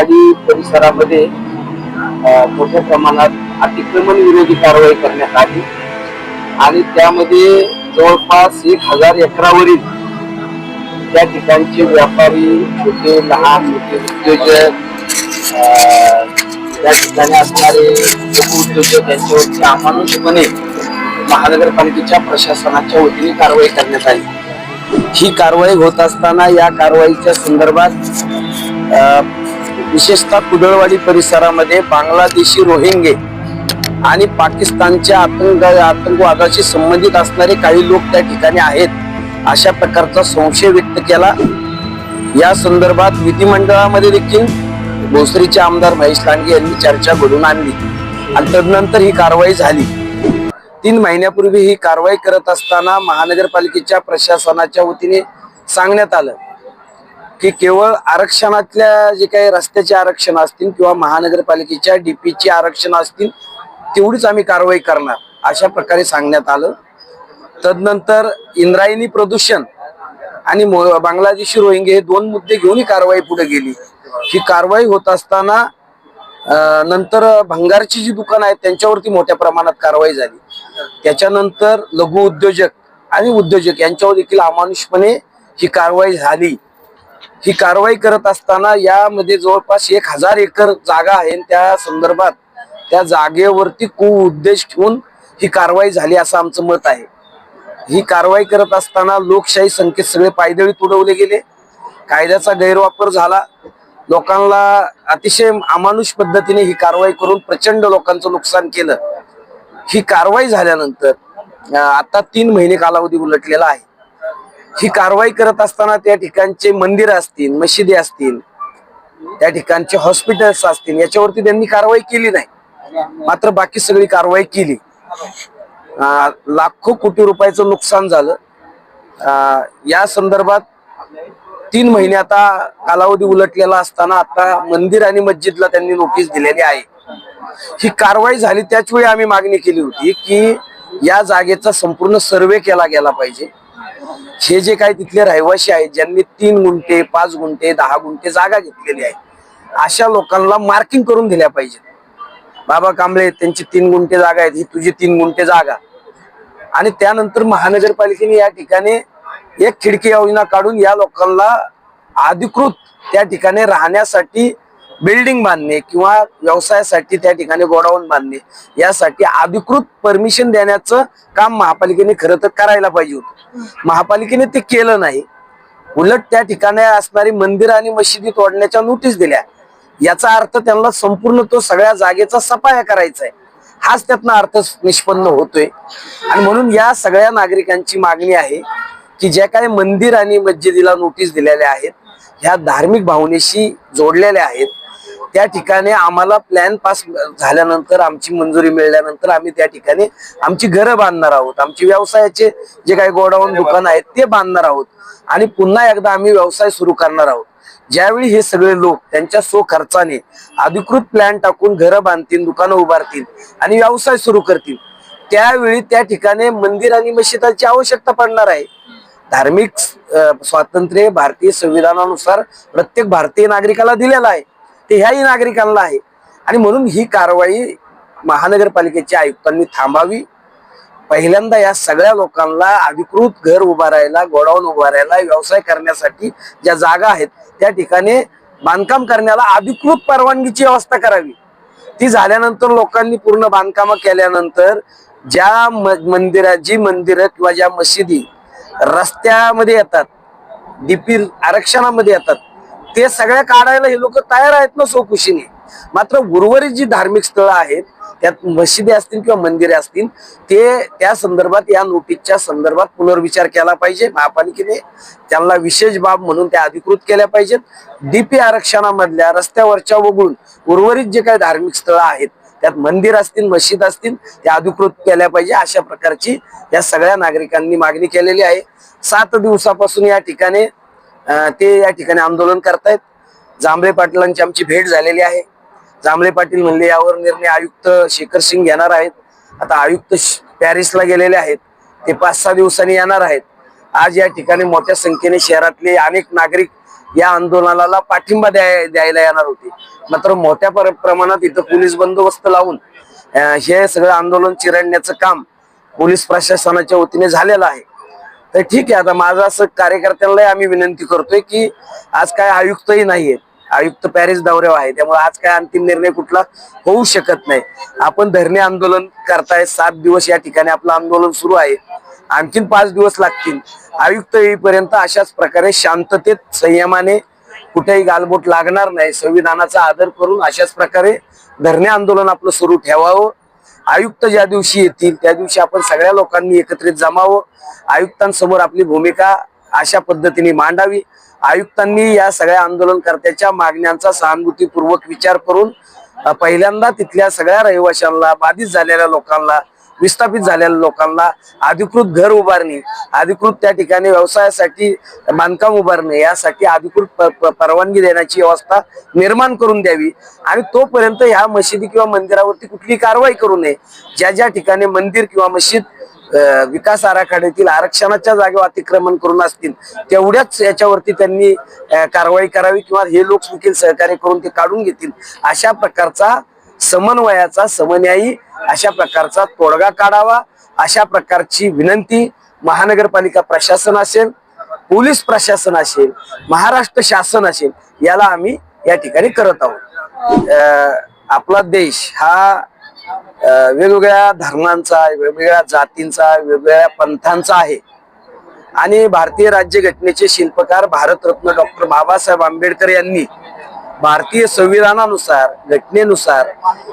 कुदळवाडी परिसरामध्ये मोठ्या प्रमाणात अतिक्रमण विरोधी कारवाई करण्यात आली. आणि त्यामध्ये जवळपास एक हजार एकरावरील त्या ठिकाणचे व्यापारी छोटे लहान मोठे उद्योजक त्या ठिकाणी असणारे उद्योजक यांच्यावरती अमानुषपणे महानगरपालिकेच्या प्रशासनाच्या वतीने कारवाई करण्यात आली. ही कारवाई होत असताना या कारवाईच्या संदर्भात विशेषतः कुदळवाडी परिसरामध्ये बांगलादेशी रोहिंगे आणि पाकिस्तानच्या आतंक आतंकवादाशी संबंधित असणारे काही लोक त्या ठिकाणी आहेत अशा प्रकारचा संशय व्यक्त केला. या संदर्भात विधिमंडळामध्ये देखील भोसरीचे आमदार महेश लांडगे यांनी चर्चा घडून आणली आणि तदनंतर ही कारवाई झाली. तीन महिन्यापूर्वी ही कारवाई करत असताना महानगरपालिकेच्या प्रशासनाच्या वतीने सांगण्यात आलं. की केवळ आरक्षणातल्या जे काही रस्त्याचे आरक्षण असतील किंवा महानगरपालिकेच्या डीपीची आरक्षण असतील तेवढीच आम्ही कारवाई करणार अशा प्रकारे सांगण्यात आलं. तदनंतर इंद्रायणी प्रदूषण आणि मो- बांगलादेशी रोहिंगे हे दोन मुद्दे घेऊन ही कारवाई पुढे गेली. ही कारवाई होत असताना नंतर भंगारची जी दुकानं आहेत त्यांच्यावरती मोठ्या प्रमाणात कारवाई झाली. त्याच्यानंतर लघु उद्योजक आणि उद्योजक यांच्यावर देखील अमानुषपणे ही कारवाई झाली. ही कारवाई करत असताना यामध्ये जवळपास एक हजार एकर जागा आहे. आणि त्या संदर्भात त्या जागेवरती कु उद्देश ठेवून ही कारवाई झाली असं आमचं मत आहे. ही कारवाई करत असताना लोकशाही संकेत सगळे पायदळी तुडवले गेले. कायद्याचा गैरवापर झाला. लोकांना अतिशय अमानुष पद्धतीने ही कारवाई करून प्रचंड लोकांचं नुकसान केलं. ही कारवाई झाल्यानंतर आता तीन महिने कालावधी उलटलेला आहे. ही कारवाई करत असताना त्या ठिकाणचे मंदिर असतील मशिदी असतील त्या ठिकाणचे हॉस्पिटल्स असतील याच्यावरती त्यांनी कारवाई केली नाही. मात्र बाकी सगळी कारवाई केली. लाखो कोटी रुपयाचं नुकसान झालं. या संदर्भात तीन महिने आता कालावधी उलटलेला असताना आता मंदिर आणि मस्जिदला त्यांनी नोटीस दिलेली आहे. ही कारवाई झाली त्याच वेळी आम्ही मागणी केली होती की या जागेचा संपूर्ण सर्वे केला गेला पाहिजे. हे जे काही तिथले रहिवासी आहेत ज्यांनी तीन गुंठे पाच गुंठे दहा गुंठे जागा घेतलेली आहे अशा लोकांना मार्किंग करून दिल्या पाहिजे बाबा कांबळे त्यांची तीन गुंठे जागा आहेत ही तुझी तीन गुंठे जागा. आणि त्यानंतर महानगरपालिकेने या ठिकाणी एक खिडकी योजना काढून या लोकांना अधिकृत त्या ठिकाणी राहण्यासाठी बिल्डिंग बांधणे किंवा व्यवसायासाठी त्या ठिकाणी गोडाऊन बांधणे यासाठी अधिकृत परमिशन देण्याचं काम महापालिकेने खरं तर करायला पाहिजे होतं. महापालिकेने ते केलं नाही. उलट त्या ठिकाणी असणारी मंदिर आणि मशिदी तोडण्याच्या नोटीस दिल्या. याचा अर्थ त्यांना संपूर्ण तो सगळ्या जागेचा सफाया करायचा आहे. हाच त्यातनं अर्थ निष्पन्न होतोय. आणि म्हणून या सगळ्या नागरिकांची मागणी आहे की ज्या काही मंदिर आणि मस्जिदीला नोटीस दिलेल्या आहेत ह्या धार्मिक भावनेशी जोडलेल्या आहेत. त्या ठिकाणी आम्हाला प्लॅन पास झाल्यानंतर आमची मंजुरी मिळाल्यानंतर आम्ही त्या ठिकाणी आमची घरं बांधणार आहोत. आमची व्यवसायाचे जे काही गोडाऊन दुकान आहेत ते बांधणार आहोत. आणि पुन्हा एकदा आम्ही व्यवसाय सुरू करणार आहोत. ज्यावेळी हे सगळे लोक त्यांच्या सो खर्चाने अधिकृत प्लॅन टाकून घरं बांधतील दुकानं उभारतील आणि व्यवसाय सुरू करतील त्यावेळी त्या ठिकाणी मंदिर आणि मशिदाची आवश्यकता पडणार आहे. धार्मिक स्वातंत्र्य भारतीय संविधानानुसार प्रत्येक भारतीय नागरिकाला दिलेलं आहे. ते ह्याही नागरिकांना आहे. आणि म्हणून ही कारवाई महानगरपालिकेच्या आयुक्तांनी थांबावी. पहिल्यांदा या सगळ्या लोकांना अधिकृत घर उभारायला गोडाऊन उभारायला व्यवसाय करण्यासाठी ज्या जागा आहेत त्या ठिकाणी बांधकाम करण्याला अधिकृत परवानगीची व्यवस्था करावी. ती झाल्यानंतर लोकांनी पूर्ण बांधकामं केल्यानंतर ज्या म- मंदिरा जी मंदिरं किंवा ज्या मशिदी रस्त्यामध्ये येतात डीपी आरक्षणामध्ये येतात ते सगळ्या काढायला हे लोक तयार आहेत ना सोकुशीने मात्र उर्वरित जी धार्मिक स्थळं आहेत त्यात मशिदी असतील किंवा मंदिरे असतील ते त्या संदर्भात या नोटीसच्या संदर्भात पुनर्विचार केला पाहिजे. महापालिकेने त्यांना विशेष बाब म्हणून त्या अधिकृत केल्या पाहिजेत. डीपी आरक्षणामधल्या रस्त्यावरच्या वगळून उर्वरित जे काही धार्मिक स्थळं आहेत त्यात मंदिर असतील मशीद असतील त्या अधिकृत केल्या पाहिजे. अशा प्रकारची या सगळ्या नागरिकांनी मागणी केलेली आहे. सात दिवसापासून या ठिकाणी ते या ठिकाणी आंदोलन करतायत. जांभळे पाटलांची आमची भेट झालेली आहे. जांभळे पाटील म्हणले यावर निर्णय आयुक्त शेखर सिंग घेणार आहेत. आता आयुक्त श- पॅरिसला गेलेले आहेत. ते पाच सहा दिवसांनी येणार आहेत. आज या ठिकाणी मोठ्या संख्येने शहरातले अनेक नागरिक या आंदोलनाला पाठिंबा द्याय द्यायला येणार होते. मात्र मोठ्या पर- प्रमाणात इथं पोलीस बंदोबस्त लावून हे सगळं आंदोलन चिरडण्याचं काम पोलीस प्रशासनाच्या वतीने झालेलं आहे. तर ठीक आहे आता माझं असं कार्यकर्त्यांनाही आम्ही विनंती करतोय की आज काय आयुक्तही नाहीये. आयुक्त पॅरिस दौऱ्यावर आहे त्यामुळे आज काय अंतिम निर्णय कुठला होऊ शकत नाही. आपण धरणे आंदोलन करताय सात दिवस या ठिकाणी आपलं आंदोलन सुरू आहे. आणखीन पाच दिवस लागतील. आयुक्त येईपर्यंत अशाच प्रकारे शांततेत संयमाने कुठेही गालबोट लागणार नाही. संविधानाचा आदर करून अशाच प्रकारे धरणे आंदोलन आपलं सुरू ठेवावं. आयुक्त ज्या दिवशी येतील त्या दिवशी आपण सगळ्या लोकांनी एकत्रित जमावं. आयुक्तांसमोर आपली भूमिका अशा पद्धतीने मांडावी. आयुक्तांनी या सगळ्या आंदोलनकर्त्याच्या मागण्यांचा सहानुभूतीपूर्वक विचार करून पहिल्यांदा तिथल्या सगळ्या रहिवाशांना बाधित झालेल्या लोकांना विस्थापित झालेल्या लोकांना अधिकृत घर उभारणी अधिकृत त्या ठिकाणी व्यवसायासाठी बांधकाम उभारणे यासाठी अधिकृत परवानगी देण्याची व्यवस्था निर्माण करून द्यावी. आणि तोपर्यंत ह्या मशिदी किंवा मंदिरावरती कुठली कारवाई करू नये. ज्या ज्या ठिकाणी मंदिर किंवा मशीद विकास आराखड्यातील आरक्षणाच्या जागेवर अतिक्रमण करून असतील तेवढ्याच याच्यावरती त्यांनी कारवाई करावी किंवा हे लोक देखील सहकार्य करून ते काढून घेतील. अशा प्रकारचा समन्वयाचा समन्यायी अशा प्रकारचा तोडगा काढावा. अशा प्रकारची विनंती महानगरपालिका प्रशासन असेल पोलीस प्रशासन असेल महाराष्ट्र शासन असेल याला आम्ही या ठिकाणी करत आहोत. आपला देश हा वेगवेगळ्या धर्मांचा वेगवेगळ्या जातींचा वेगवेगळ्या पंथांचा आहे. आणि भारतीय राज्यघटनेचे शिल्पकार भारतरत्न डॉक्टर बाबासाहेब आंबेडकर यांनी भारतीय संविधानानुसार घटनेनुसार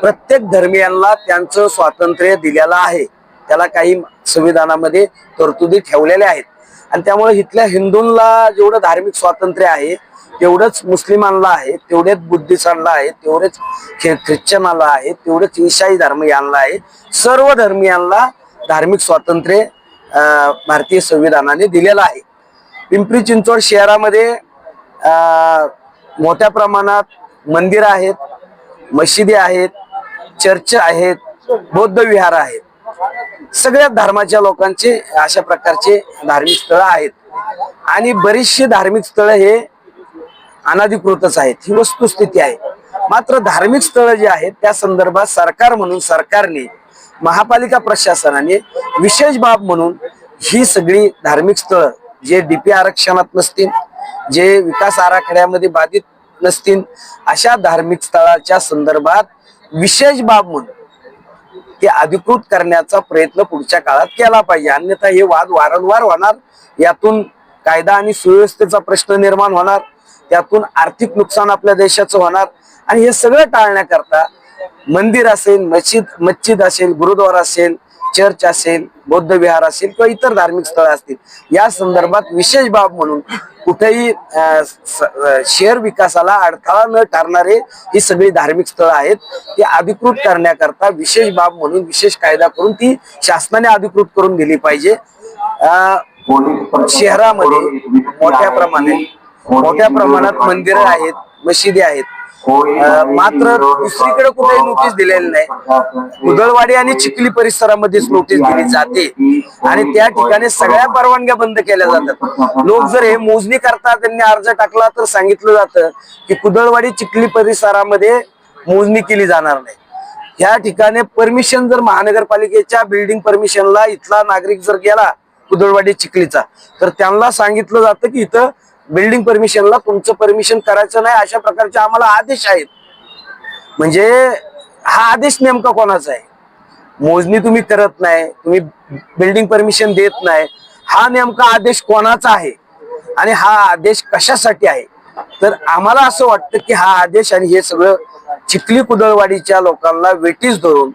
प्रत्येक धर्मियांना त्यांचं स्वातंत्र्य दिलेलं आहे. त्याला काही संविधानामध्ये तरतुदी ठेवलेल्या आहेत. आणि त्यामुळे इथल्या हिंदूंना जेवढं धार्मिक स्वातंत्र्य आहे तेवढंच मुस्लिमांना आहे तेवढेच बुद्धिस्टांना आहे तेवढेच ख्रिश्चनाला आहे तेवढेच ईशाई धर्मियांना आहे सर्व धर्मियांना धार्मिक स्वातंत्र्य भारतीय संविधानाने दिलेलं आहे. पिंपरी चिंचवड शहरामध्ये अं, मोठ्या प्रमाणात मंदिर आहेत मशिदी आहेत चर्च आहेत बौद्ध विहार आहेत. सगळ्या धर्माच्या लोकांचे अशा प्रकारचे धार्मिक स्थळं आहेत. आणि बरीचशी धार्मिक स्थळं हे अनाधिकृतच आहेत. ही वस्तुस्थिती आहे. मात्र धार्मिक स्थळं जी आहेत त्या संदर्भात सरकार म्हणून सरकारने महापालिका प्रशासनाने विशेष बाब म्हणून ही सगळी धार्मिक स्थळं जे डीपी आरक्षणात नसतील जे विकास आराखड्यामध्ये बाधित नसतील अशा धार्मिक स्थळाच्या संदर्भात विशेष बाब म्हणून ते अधिकृत करण्याचा प्रयत्न पुढच्या काळात केला पाहिजे. अन्यथा हे वाद वारंवार होणार. यातून कायदा आणि सुव्यवस्थेचा प्रश्न निर्माण होणार. त्यातून आर्थिक नुकसान आपल्या देशाचं होणार. आणि हे सगळं टाळण्याकरता मंदिर असेल मस्जिद मस्जिद असेल गुरुद्वारा असेल चर्च असेल बौद्ध विहार असेल किंवा इतर धार्मिक स्थळ असतील या संदर्भात विशेष बाब म्हणून कुठेही शहर विकासाला अडथळा न ठरणारे ही सगळी धार्मिक स्थळं आहेत. ती अधिकृत करण्याकरता विशेष बाब म्हणून विशेष कायदा करून ती शासनाने अधिकृत करून दिली पाहिजे. अं, शहरामध्ये मोठ्या प्रमाणे मोठ्या प्रमाणात मंदिरं आहेत मशिदी आहेत. मात्र दुसरीकडे कुठेही नोटीस दिलेली नाही. कुदळवाडी आणि चिखली परिसरामध्येच नोटीस दिली जाते. आणि त्या ठिकाणी सगळ्या परवानग्या बंद केल्या जातात. लोक जर हे मोजणी करता त्यांनी अर्ज टाकला तर सांगितलं जातं की कुदळवाडी चिखली परिसरामध्ये मोजणी केली जाणार नाही. या ठिकाणी परमिशन जर महानगरपालिकेच्या बिल्डिंग परमिशनला इथला नागरिक जर गेला कुदळवाडी चिखलीचा तर त्यांना सांगितलं जातं की इथं बिल्डिंग परमिशनला तुमचं परमिशन करायचं नाही अशा प्रकारचे आम्हाला आदेश आहेत. म्हणजे हा आदेश नेमका कोणाचा आहे? मोजणी तुम्ही करत नाही तुम्ही बिल्डिंग परमिशन देत नाही. हा नेमका आदेश कोणाचा आहे? आणि हा आदेश कशासाठी आहे? तर आम्हाला असं वाटतं की हा आदेश आणि हे सगळं चिखली कुदळवाडीच्या लोकांना वेटीस धरून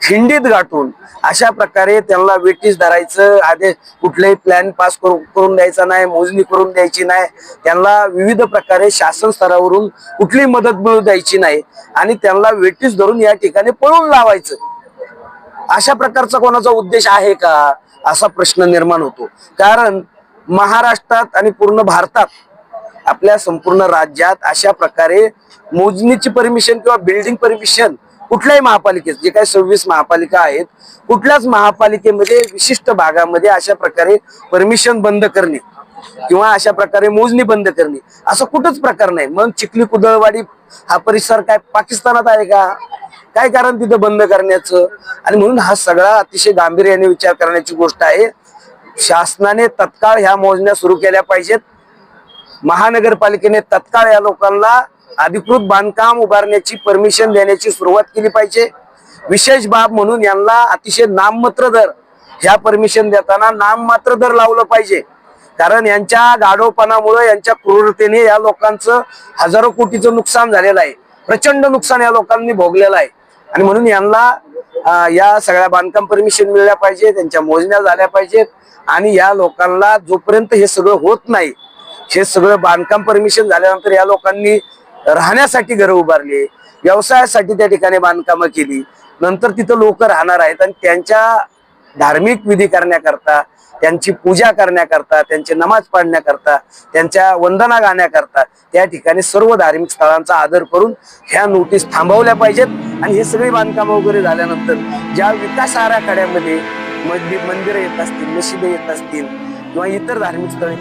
खिंडीत गाठून अशा प्रकारे त्यांना वेटीस धरायचं आदेश कुठलाही प्लॅन पास करून करून द्यायचा नाही मोजणी करून द्यायची नाही. त्यांना विविध प्रकारे शासन स्तरावरून कुठली मदत मिळू द्यायची नाही आणि त्यांना वेटीस धरून या ठिकाणी पळून लावायचं. अशा प्रकारचा कोणाचा उद्देश आहे का? असा प्रश्न निर्माण होतो. कारण महाराष्ट्रात आणि पूर्ण भारतात आपल्या संपूर्ण राज्यात अशा प्रकारे मोजणीची परमिशन किंवा बिल्डिंग परमिशन कुठल्याही महापालिकेत जे काही सव्वीस महापालिका आहेत कुठल्याच महापालिकेमध्ये विशिष्ट भागामध्ये अशा प्रकारे परमिशन बंद करणे किंवा अशा प्रकारे मोजणी बंद करणे असं कुठंच प्रकार नाही. मग चिखली कुदळवाडी हा परिसर काय पाकिस्तानात आहे का? काय कारण तिथं बंद करण्याचं? आणि म्हणून हा सगळा अतिशय गांभीर्याने विचार करण्याची गोष्ट आहे. शासनाने तत्काळ ह्या मोजण्या सुरू केल्या पाहिजेत. महानगरपालिकेने तत्काळ या लोकांना अधिकृत बांधकाम उभारण्याची परमिशन देण्याची सुरुवात केली पाहिजे. विशेष बाब म्हणून यांना अतिशय नाममात्र दर ह्या परमिशन देताना नाममात्र दर लावलं पाहिजे. कारण यांच्या गाढवपणामुळे यांच्या क्रूरतेने या लोकांचं हजारो कोटीचं नुकसान झालेलं आहे. प्रचंड नुकसान या लोकांनी भोगलेलं आहे. आणि म्हणून यांना या सगळ्या बांधकाम परमिशन मिळल्या पाहिजे त्यांच्या मोजण्या झाल्या पाहिजेत. आणि या लोकांना जोपर्यंत हे सगळं होत नाही हे सगळं बांधकाम परमिशन झाल्यानंतर या लोकांनी राहण्यासाठी घरं उभारली व्यवसायासाठी त्या ठिकाणी बांधकामं केली. नंतर तिथं लोक राहणार आहेत आणि त्यांच्या धार्मिक विधी करण्याकरता त्यांची पूजा करण्याकरता त्यांचे नमाज पाडण्याकरता त्यांच्या वंदना गाण्याकरता त्या ठिकाणी सर्व धार्मिक स्थळांचा आदर करून ह्या नोटीस थांबवल्या पाहिजेत. आणि हे सगळे बांधकाम वगैरे झाल्यानंतर ज्या विकास आराखड्यामध्ये मंदिर मंदिरं येत असतील मशिदे येत असतील किंवा इतर धार्मिक स्थळे